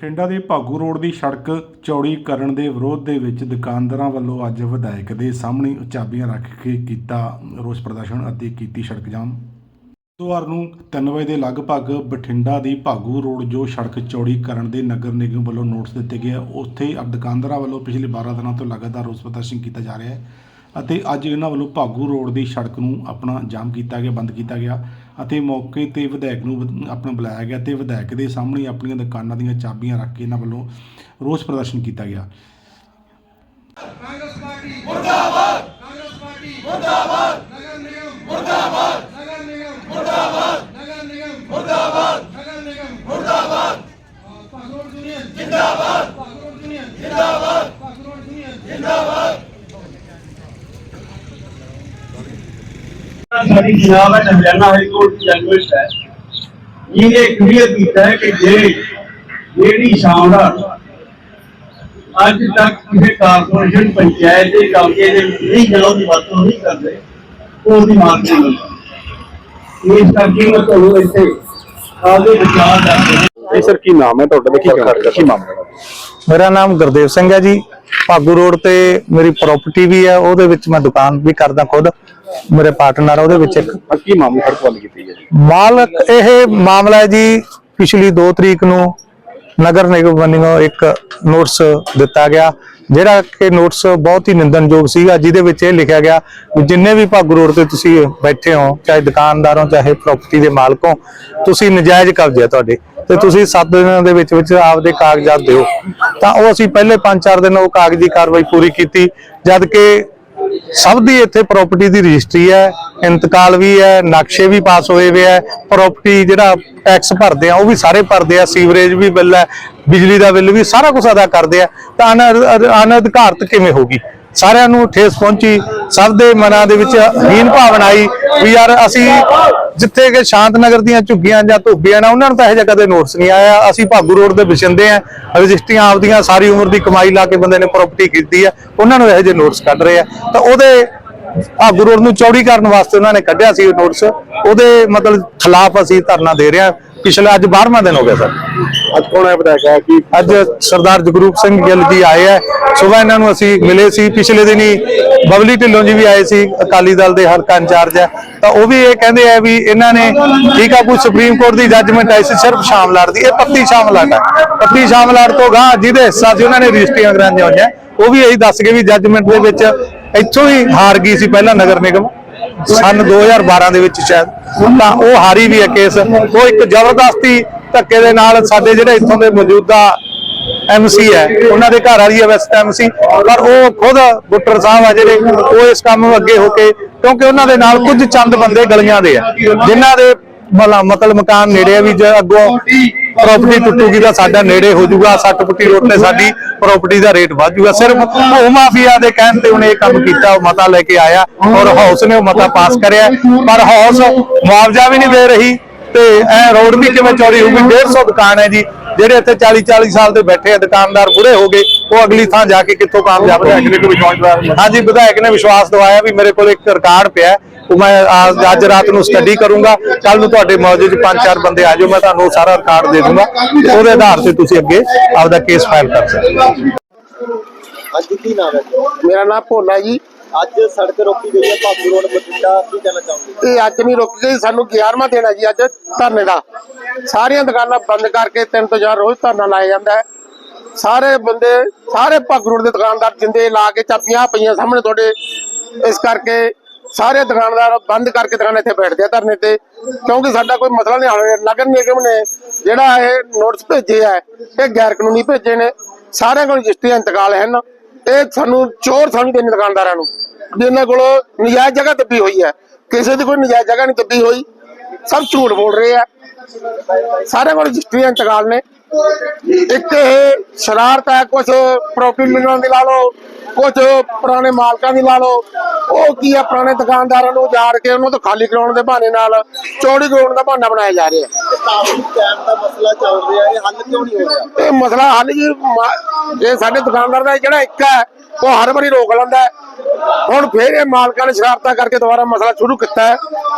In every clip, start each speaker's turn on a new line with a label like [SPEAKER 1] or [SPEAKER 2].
[SPEAKER 1] ਬਠਿੰਡਾ ਦੇ ਭਾਗੂ ਰੋਡ ਦੀ ਸੜਕ ਚੌੜੀ ਕਰਨ ਦੇ ਵਿਰੋਧ ਦੇ ਵਿੱਚ ਦੁਕਾਨਦਾਰਾਂ ਵੱਲੋਂ ਅੱਜ ਵਿਧਾਇਕ ਦੇ ਸਾਹਮਣੇ ਚਾਬੀਆਂ ਰੱਖ ਕੇ ਕੀਤਾ ਰੋਸ ਪ੍ਰਦਰਸ਼ਨ ਅਤੇ ਕੀਤੀ ਸੜਕ ਜਾਮ। ਬੁੱਧਵਾਰ ਨੂੰ 3 ਵਜੇ ਦੇ ਲਗਭਗ ਬਠਿੰਡਾ ਦੀ ਭਾਗੂ ਰੋਡ ਜੋ ਸੜਕ ਚੌੜੀ ਕਰਨ ਦੇ ਨਗਰ ਨਿਗਮ ਵੱਲੋਂ ਨੋਟਿਸ ਦਿੱਤੇ ਗਏ ਉੱਥੇ ਦੁਕਾਨਦਾਰਾਂ ਵੱਲੋਂ ਪਿਛਲੇ 12 ਦਿਨਾਂ ਤੋਂ ਲਗਾਤਾਰ ਰੋਸ ਪ੍ਰਦਰਸ਼ਨ ਕੀਤਾ ਜਾ ਰਿਹਾ ਹੈ ਅਤੇ ਅੱਜ ਇਹਨਾਂ ਵੱਲੋਂ ਭਾਗੂ ਰੋਡ ਦੀ ਸੜਕ ਨੂੰ ਆਪਣਾ ਜਾਮ ਕੀਤਾ ਗਿਆ, ਬੰਦ ਕੀਤਾ ਗਿਆ। ਅਤੇ ਮੌਕੇ ਤੇ ਵਿਧਾਇਕ ਨੂੰ ਆਪਣਾ ਬੁਲਾਇਆ ਗਿਆ ਤੇ ਵਿਧਾਇਕ ਦੇ ਸਾਹਮਣੇ ਆਪਣੀਆਂ ਦੁਕਾਨਾਂ ਦੀਆਂ ਚਾਬੀਆਂ ਰੱਖ ਕੇ ਇਹਨਾਂ ਵੱਲੋਂ ਰੋਸ ਪ੍ਰਦਰਸ਼ਨ ਕੀਤਾ ਗਿਆ।
[SPEAKER 2] ਕਾਂਗਰਸ ਪਾਰਟੀ ਮੁਰਦਾਬਾਦ! ਕਾਂਗਰਸ ਪਾਰਟੀ ਮੁਰਦਾਬਾਦ ਨਗਰ ਨਿਗਮ ਮੁਰਦਾਬਾਦ ਨਗਰ ਨਿਗਮ ਮੁਰਦਾਬਾਦ ਨਗਰ ਨਿਗਮ ਮੁਰਦਾਬਾਦ ਨਗਰ ਨਿਗਮ ਮੁਰਦਾਬਾਦ ਭਾਗਰੋਡ ਯੂਨੀਅਨ ਜਿੰਦਾਬਾਦ ਭਾਗਰੋਡ ਯੂਨੀਅਨ ਜਿੰਦਾਬਾਦ ਭਾਗਰੋਡ ਯੂਨੀਅਨ
[SPEAKER 3] ਸਾਡੀ ਜਨਾਬ ਹੈ ਹਰਿਆਣਾ ਹਾਈ ਕੋਰਟ ਦੀ ਲੈਂਗੁਏਜ ਹੈ। ਇਹਨੇ ਕਲੀਅਰ ਕੀਤਾ ਹੈ ਕਿ ਜੇ ਜਿਹੜੀ ਸ਼ਾਮਲਾਟ ਅੱਜ ਤੱਕ ਕਿਸੇ ਕਾਰਪੋਰੇਸ਼ਨ ਪੰਚਾਇਤ ਦੇ ਕਬਜ਼ੇ ਦੇ ਨਹੀਂ ਜਾਂ ਉਹਦੀ ਵਰਤੋਂ ਨਹੀਂ ਕਰਦੇ ਉਹ ਉਹਦੀ ਮਾਲਕੀ ਨਹੀਂ ਇਸ ਕਰਕੇ ਮੈਂ ਤੁਹਾਨੂੰ ਇੱਥੇ ਆਗੇ ਵਿਚਾਰ ਦੱਸਦਾ
[SPEAKER 4] ਜੀ ਸਰ ਕੀ ਨਾਮ ਹੈ ਤੁਹਾਡਾ ਤੇ ਕੀ ਕੰਮ ਕੀ ਮਾਮਲਾ
[SPEAKER 5] ਮੇਰਾ ਨਾਮ ਗੁਰਦੇਵ ਸਿੰਘ ਹੈ ਜੀ। ਭਾਗੂ ਰੋਡ ਤੇ ਮੇਰੀ ਪ੍ਰਾਪਰਟੀ ਵੀ ਹੈ ਉਹਦੇ ਵਿੱਚ ਮੈਂ ਦੁਕਾਨ ਵੀ ਕਰਦਾ ਖੁਦ। ਮੇਰੇ ਪਾਰਟਨਰ ਆ ਉਹਦੇ ਵਿੱਚ ਇੱਕ
[SPEAKER 4] ਕੀ ਮਾਮਲਾ ਸਰ ਗੱਲ ਕੀਤੀ ਹੈ
[SPEAKER 5] ਮਾਲਕ ਇਹ ਮਾਮਲਾ ਹੈ ਜੀ ਪਿਛਲੀ 2 ਤਰੀਕ ਨੂੰ ਨਗਰ ਨਿਗਮ ਵੱਲੋਂ ਇੱਕ ਨੋਟਿਸ ਦਿੱਤਾ ਗਿਆ ਜਿਹੜਾ ਕਿ ਨੋਟਿਸ ਬਹੁਤ ਹੀ ਨਿੰਦਨਯੋਗ ਸੀਗਾ ਜਿਹਦੇ ਵਿੱਚ ਇਹ ਲਿਖਿਆ ਗਿਆ ਵੀ ਜਿੰਨੇ ਵੀ ਭਾਗੂ ਰੋਡ ਤੇ ਤੁਸੀਂ ਬੈਠੇ ਹੋ ਚਾਹੇ ਦੁਕਾਨਦਾਰ ਹੋ ਚਾਹੇ ਪ੍ਰਾਪਰਟੀ ਦੇ ਮਾਲਕ ਹੋ ਤੁਸੀਂ ਨਜਾਇਜ਼ ਕਬਜ਼ੇ ਆ ਤੁਹਾਡੇ ਤੇ ਤੁਸੀਂ 7 ਦਿਨਾਂ ਦੇ ਵਿੱਚ ਵਿੱਚ ਆਪਦੇ ਕਾਗਜ਼ਾਤ ਦਿਓ। ਤਾਂ ਉਹ ਅਸੀਂ ਪਹਿਲੇ 5-4 ਦਿਨ ਉਹ ਕਾਗਜ਼ੀ ਕਾਰਵਾਈ ਪੂਰੀ ਕੀਤੀ ਜਦ ਕਿ ਸਭ ਦੀ ਇੱਥੇ ਪ੍ਰਾਪਰਟੀ ਦੀ ਰਜਿਸਟਰੀ ਹੈ, ਇੰਤਕਾਲ ਵੀ ਹੈ, ਨਕਸ਼ੇ ਵੀ ਪਾਸ ਹੋਏ ਹੋਏ ਹੈ ਪ੍ਰਾਪਰਟੀ ਜਿਹੜਾ ਟੈਕਸ ਭਰਦੇ ਆ, ਉਹ ਵੀ ਸਾਰੇ ਭਰਦੇ ਆ ਸੀਵਰੇਜ ਵੀ ਬਿੱਲ ਹੈ, ਬਿਜਲੀ ਦਾ ਬਿੱਲ ਵੀ ਸਾਰਾ ਕੁਝ ਅਦਾ ਕਰਦੇ ਆ, ਤਾਂ ਅਨ- ਅਨਅਧਿਕਾਰਤ ਕਿਵੇਂ ਹੋਗੀ ਸਾਰਿਆਂ ਨੂੰ ਠੇਸ ਪਹੁੰਚੀ, ਸਭ ਦੇ ਮਨਾਂ ਦੇ ਵਿੱਚ ਹੀਨ ਭਾਵਨਾ ਆਈ, ਵੀ ਯਾਰ ਅਸੀਂ ਜਿੱਥੇ ਕਿ ਸ਼ਾਂਤ ਨਗਰ ਦੀਆਂ ਝੁੱਗੀਆਂ ਜਾਂ ਧੋਬੀਆਂ ਨਾ ਉਹਨਾਂ ਨੂੰ ਤਾਂ ਇਹ ਜਿਹਾ ਕਦੇ ਨੋਟਿਸ ਨਹੀਂ ਆਇਆ। ਅਸੀਂ ਭਾਗੂ ਰੋਡ ਦੇ ਵਿਛੰਦੇ ਆ ਰਜਿਸਟਰੀਆਂ ਆਪਦੀਆਂ ਸਾਰੀ ਉਮਰ ਦੀ ਕਮਾਈ ਲਾ ਕੇ ਬੰਦੇ ਨੇ ਪ੍ਰਾਪਰਟੀ ਖਰੀਦੀ ਆ ਉਹਨਾਂ ਨੂੰ ਇਹੋ ਜਿਹੇ ਨੋਟਿਸ ਕੱਢ ਰਹੇ ਆ। ਤਾਂ ਉਹਦੇ ਭਾਗੂ ਰੋਡ ਨੂੰ ਚੌੜੀ ਕਰਨ ਵਾਸਤੇ ਉਹਨਾਂ ਨੇ ਕੱਢਿਆ ਸੀ ਨੋਟਿਸ ਉਹਦੇ ਮਤਲਬ ਖਿਲਾਫ ਅਸੀਂ ਧਰਨਾ ਦੇ ਰਹੇ ਹਾਂ। ਪਿਛਲੇ ਅੱਜ 12ਵਾਂ ਦਿਨ ਹੋ ਗਿਆ ਸਰ।
[SPEAKER 4] ਅੱਜ ਕੌਣ ਹੈ ਵਿਧਾਇਕ? ਹੈ ਕੀ?
[SPEAKER 5] ਅੱਜ ਸਰਦਾਰ ਜਗਰੂਪ ਸਿੰਘ ਗਿੱਲ ਜੀ ਆਏ ਆ। ਸਵੇਰ ਇਹਨਾਂ ਨੂੰ ਅਸੀਂ ਮਿਲੇ ਸੀ। ਪਿਛਲੇ ਦਿਨੀ ਬਬਲੀ ਢਿੱਲੋਂ ਜੀ ਵੀ ਆਏ ਸੀ, ਅਕਾਲੀ ਦਲ ਦੇ ਹਲਕਾ ਇੰਚਾਰਜ ਹੈ ਤਾਂ ਉਹ ਵੀ ਇਹ ਕਹਿੰਦੇ ਆ ਵੀ ਇਹਨਾਂ ਨੇ ਠੀਕ ਆ, ਕੋਈ ਸੁਪਰੀਮ ਕੋਰਟ ਦੀ ਜੱਜਮੈਂਟ ਆਈ ਸੀ, ਸਿਰਫ ਸ਼ਾਮ ਲੜ ਦੀ, ਇਹ ਪੱਤੀ ਸ਼ਾਮ ਸ਼ਾਮਲਾਟ ਹੈ ਪੱਤੀ ਲੜ ਤੋਂ ਗਾਂ ਜਿਹਦੇ ਹਿੱਸਾ ਸੀ, ਉਹਨਾਂ ਨੇ ਰਜਿਸਟਰੀਆਂ ਕਰਾਈਆਂ ਹੋਈਆਂ। ਉਹ ਵੀ ਇਹੀ ਦੱਸ ਗਏ ਵੀ ਜੱਜਮੈਂਟ ਦੇ ਵਿੱਚ ਇੱਥੋਂ ਹੀ ਹਾਰ ਗਈ ਸੀ ਪਹਿਲਾਂ ਨਗਰ ਨਿਗਮ, ਸਨ 2012 ਦੇ ਵਿੱਚ ਸ਼ਾਇਦ। ਤਾਂ ਉਹ ਹਾਰੀ ਵੀ ਹੈ ਕੇਸ ਉਹ ਇੱਕ ਜ਼ਬਰਦਸਤੀ ਧੱਕੇ ਦੇ ਨਾਲ ਸਾਡੇ ਜਿਹੜੇ ਇੱਥੋਂ ਦੇ ਮੌਜੂਦਾ ਐਮਸੀ ਹੈ। ਉਹਨਾਂ ਦੇ ਘਰ ਵਾਲੀ ਹੈ ਵੈਸਟ ਐਮਸੀ ਪਰ ਉਹ ਖੁਦ ਬੁੱਟਰ ਸਾਹਿਬ ਆ ਜਿਹੜੇ, ਉਹ ਇਸ ਕੰਮ ਨੂੰ ਅੱਗੇ ਹੋ ਕੇ, ਕਿਉਂਕਿ ਉਹਨਾਂ ਦੇ ਨਾਲ ਕੁਝ ਚੰਦ ਬੰਦੇ ਗਲੀਆਂ ਦੇ ਆ। ਜਿਨ੍ਹਾਂ ਦੇ ਮਤਲਬ ਮਤਲਬ ਮਕਾਨ ਨੇੜੇ ਆ ਵੀ ਜੇ ਅੱਗੋਂ ਪ੍ਰਾਪਰਟੀ ਟੁੱਟੂਗੀ ਤਾਂ ਸਾਡਾ ਨੇੜੇ ਹੋ ਜਾਊਗਾ, ਸੱਟ ਪੁੱਟੀ ਰੋਡ ਤੇ ਸਾਡੀ ਪ੍ਰਾਪਰਟੀ ਦਾ ਰੇਟ ਵੱਧ ਜਾਊਗਾ। ਸਿਰਫ ਉਹ ਮਾਫੀਆ ਦੇ ਕਹਿਣ ਤੇ ਉਹਨੇ ਇਹ ਕੰਮ ਕੀਤਾ, ਉਹ ਮਤਾ ਲੈ ਕੇ ਆਇਆ ਔਰ ਹਾਊਸ ਨੇ ਉਹ ਮਤਾ ਪਾਸ ਕਰਿਆ। ਪਰ ਹਾਊਸ ਮੁਆਵਜ਼ਾ ਵੀ ਨਹੀਂ ਦੇ ਰਹੀ ਤੇ ਇਹ ਰੋਡ ਵੀ ਕਿਵੇਂ ਚੌੜੀ ਹੋਊਗੀ? 150 ਦੁਕਾਨ ਹੈ ਜੀ। ਜਿਹੜੇ ਇੱਥੇ 40 40 ਸਾਲ ਦੇ ਬੈਠੇ ਆ ਦੁਕਾਨਦਾਰ ਬੁੜੇ ਹੋ ਗਏ ਉਹ ਅਗਲੀ ਥਾਂ ਜਾ ਕੇ ਕਿੱਥੋਂ ਕਾਮਯਾਬ
[SPEAKER 4] ਦਿਵਾਇਆ
[SPEAKER 5] ਹਾਂਜੀ ਵਿਧਾਇਕ ਨੇ ਵਿਸ਼ਵਾਸ ਦਿਵਾਇਆ ਵੀ ਮੇਰੇ ਕੋਲ ਇੱਕ ਰਿਕਾਰਡ ਪਿਆ ਉਹ ਮੈਂ ਅੱਜ ਰਾਤ ਨੂੰ ਸਟੱਡੀ ਕਰੂੰਗਾ ਕੱਲ ਨੂੰ ਤੁਹਾਡੇ ਮੌਜੂਦ ਪੰਜ ਚਾਰ ਬੰਦੇ ਆ ਜਾਓ ਮੈਂ ਤੁਹਾਨੂੰ ਸਾਰਾ ਰਿਕਾਰਡ ਦੇ ਦੂੰਗਾ ਉਹਦੇ ਆਧਾਰ ਤੇ ਤੁਸੀਂ ਅੱਗੇ ਆਪਦਾ ਕੇਸ ਫਾਈਲ ਕਰ ਸਕਦੇ ਹੋ।
[SPEAKER 6] ਅੱਜ ਕੀ ਨਾਮ ਹੈ ਜੀ?
[SPEAKER 7] ਮੇਰਾ ਨਾਮ ਭੋਲਾ ਜੀ
[SPEAKER 6] ਅੱਜ ਸੜਕ ਰੋਕੀ ਗਈ ਹੈ, ਭਾਗੂ ਰੋਡ ਬਠਿੰਡਾ, ਕੀ ਕਹਿਣਾ ਚਾਹੋਗੇ?
[SPEAKER 7] ਇਹ ਅੱਜ ਨਹੀਂ ਰੁਕ ਗਈ, ਸਾਨੂੰ 11ਵਾਂ ਦਿਨ ਹੈ ਜੀ ਅੱਜ ਧਰਨੇ ਦਾ। ਸਾਰੀਆਂ ਦੁਕਾਨਾਂ ਬੰਦ ਕਰਕੇ ਤਿੰਨ ਤੋਂ ਚਾਰ ਰੋਜ਼ ਧਰਨਾ ਲਾਇਆ ਜਾਂਦਾ ਹੈ। ਸਾਰੇ ਬੰਦੇ, ਸਾਰੇ ਭਾਗੂ ਰੋਡ ਦੇ ਦੁਕਾਨਦਾਰ ਜਿੰਦੇ ਲਾ ਕੇ ਚਾਪੀਆਂ ਪਈਆਂ ਸਾਹਮਣੇ ਤੁਹਾਡੇ। ਇਸ ਕਰਕੇ ਸਾਰੇ ਦੁਕਾਨਦਾਰ ਬੰਦ ਕਰਕੇ ਦੁਕਾਨਾਂ ਇੱਥੇ ਬੈਠਦੇ ਆ ਧਰਨੇ ਤੇ, ਕਿਉਂਕਿ ਸਾਡਾ ਕੋਈ ਮਸਲਾ ਨਹੀਂ ਹੱਲ ਨਗਰ ਨਿਗਮ ਨੇ ਜਿਹੜਾ ਇਹ ਨੋਟਿਸ ਭੇਜੇ ਆ, ਇਹ ਗੈਰ ਕਾਨੂੰਨੀ ਭੇਜੇ ਨੇ। ਸਾਰਿਆਂ ਕੋਲ ਰਜਿਸਟਰੀ ਇੰਤਕਾਲ ਹਨ ਇਹ ਸਾਨੂੰ ਚੋਰ ਸਮਝਦੇ ਨੇ ਦੁਕਾਨਦਾਰਾਂ ਨੂੰ। ਵੀ ਕੋਲ ਨਜਾਇਜ਼ ਜਗ੍ਹਾ ਦੱਬੀ ਹੋਈ ਹੈ। ਕਿਸੇ ਦੀ ਕੋਈ ਨਜਾਇਜ਼ ਜਗ੍ਹਾ ਨਹੀਂ ਦੱਬੀ ਹੋਈ। ਸਭ ਝੂਠ ਬੋਲ ਰਹੇ ਆ। ਸਾਰਿਆਂ ਕੋਲ ਰਜਿਸਟਰੀਆਂ ਇੰਤਕਾਲ ਨੇ। ਇੱਕ ਇਹ ਸ਼ਰਾਰਤ ਹੈ ਕੁਝ ਪ੍ਰੋਪਰਟੀ ਮਿਲਣ ਦੀ ਲਾ ਲਓ ਕੁਝ ਪੁਰਾਣੇ ਮਾਲਕਾਂ ਦੀ ਲਾ ਲਓ। ਉਹ ਕੀ ਆ, ਪੁਰਾਣੇ ਦੁਕਾਨਦਾਰਾਂ ਨੂੰ ਉਜਾੜ ਕੇ ਉਹਨਾਂ ਤੋਂ ਖਾਲੀ ਕਰਾਉਣ ਦੇ ਬਹਾਨੇ ਨਾਲ ਚੌੜੀ ਕਰਾਉਣ ਦਾ ਬਹਾਨਾ ਬਣਾਇਆ ਜਾ ਰਿਹਾ।
[SPEAKER 6] ਕਾਫੀ ਟਾਈਮ ਦਾ ਮਸਲਾ ਚੱਲ ਰਿਹਾ ਹੈ ਹੱਲ ਕਿਉਂ ਨਹੀਂ ਹੋ ਰਿਹਾ
[SPEAKER 7] ਇਹ ਮਸਲਾ ਹੱਲ ਜੀ, ਮਾ- ਇਹ ਸਾਡੇ ਦੁਕਾਨਦਾਰ ਦਾ ਜਿਹੜਾ ਇੱਕ ਹੈ, ਉਹ ਹਰ ਵਾਰੀ ਰੋਕ ਲੈਂਦਾ ਹੈ। ਹੁਣ ਫੇਰ ਇਹ ਮਾਲਕਾਂ ਨੇ ਸ਼ਰਾਰਤਾਂ ਕਰਕੇ ਦੁਬਾਰਾ ਮਸਲਾ ਸ਼ੁਰੂ ਕੀਤਾ ਹੈ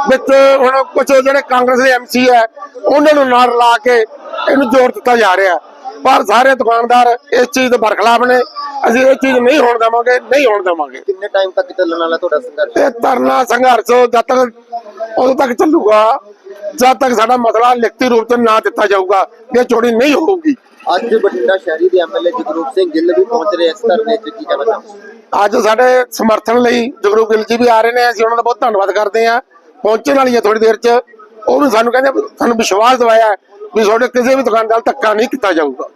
[SPEAKER 7] ਵਿੱਚ ਹੁਣ ਕੁਝ ਜਿਹੜੇ ਕਾਂਗਰਸ ਦੇ ਐਮਸੀ ਹੈ, ਉਹਨਾਂ ਨੂੰ ਨਾਲ ਲਾ ਕੇ ਇਹਨੂੰ ਜ਼ੋਰ ਦਿੱਤਾ ਜਾ ਰਿਹਾ ਹੈ। ਪਰ ਸਾਰੇ ਦੁਕਾਨਦਾਰ ਇਸ ਚੀਜ਼ ਦੇ ਬਰਖਲਾਫ ਨੇ। ਅਸੀਂ ਇਹ ਚੀਜ਼ ਨਹੀਂ ਹੋਣ ਦੇਵਾਂਗੇ ਨਹੀਂ ਹੋਣ ਦੇਵਾਂਗੇ।
[SPEAKER 6] ਕਿੰਨੇ ਟਾਈਮ ਤੱਕ ਚੱਲਣ ਵਾਲਾ ਤੁਹਾਡਾ ਸੰਘਰਸ਼?
[SPEAKER 7] ਇਹ ਧਰਨਾ ਸੰਘਰਸ਼ ਜਦ ਤੱਕ ਉਦੋਂ ਤੱਕ ਚੱਲੂਗਾ। ਜਦ ਤੱਕ ਸਾਡਾ ਮਸਲਾ ਲਿਖਤੀ ਰੂਪ ਚ ਨਾ ਦਿੱਤਾ ਜਾਊਗਾ ਇਹ ਚੋਰੀ ਨਹੀਂ ਹੋਊਗੀ।
[SPEAKER 6] ਅੱਜ ਬਠਿੰਡਾ ਸ਼ਹਿਰੀ ਦੇ ਐਮਐਲਏ ਜਗਰੂਪ ਸਿੰਘ ਗਿੱਲ ਵੀ ਪਹੁੰਚ ਰਹੇ ਇਸ ਧਰਨੇ 'ਚ ਕੀ ਕਹਿਣਾ ਚਾਹੁੰਦੇ
[SPEAKER 7] ਅੱਜ ਸਾਡੇ ਸਮਰਥਨ ਲਈ ਜਗਰੂ ਗਿੱਲ ਜੀ ਵੀ ਆ ਰਹੇ ਨੇ ਅਸੀਂ ਉਹਨਾਂ ਦਾ ਬਹੁਤ ਧੰਨਵਾਦ ਕਰਦੇ ਹਾਂ। ਪਹੁੰਚਣ ਵਾਲੀ ਹੈ ਥੋੜੀ ਦੇਰ ਚ। ਉਹ ਵੀ ਸਾਨੂੰ ਕਹਿੰਦੇ ਸਾਨੂੰ ਵਿਸ਼ਵਾਸ ਦਿਵਾਇਆ। ਵੀ ਤੁਹਾਡੇ ਕਿਸੇ ਵੀ ਦੁਕਾਨਦਾਰ ਧੱਕਾ ਨਹੀਂ ਕੀਤਾ ਜਾਊਗਾ।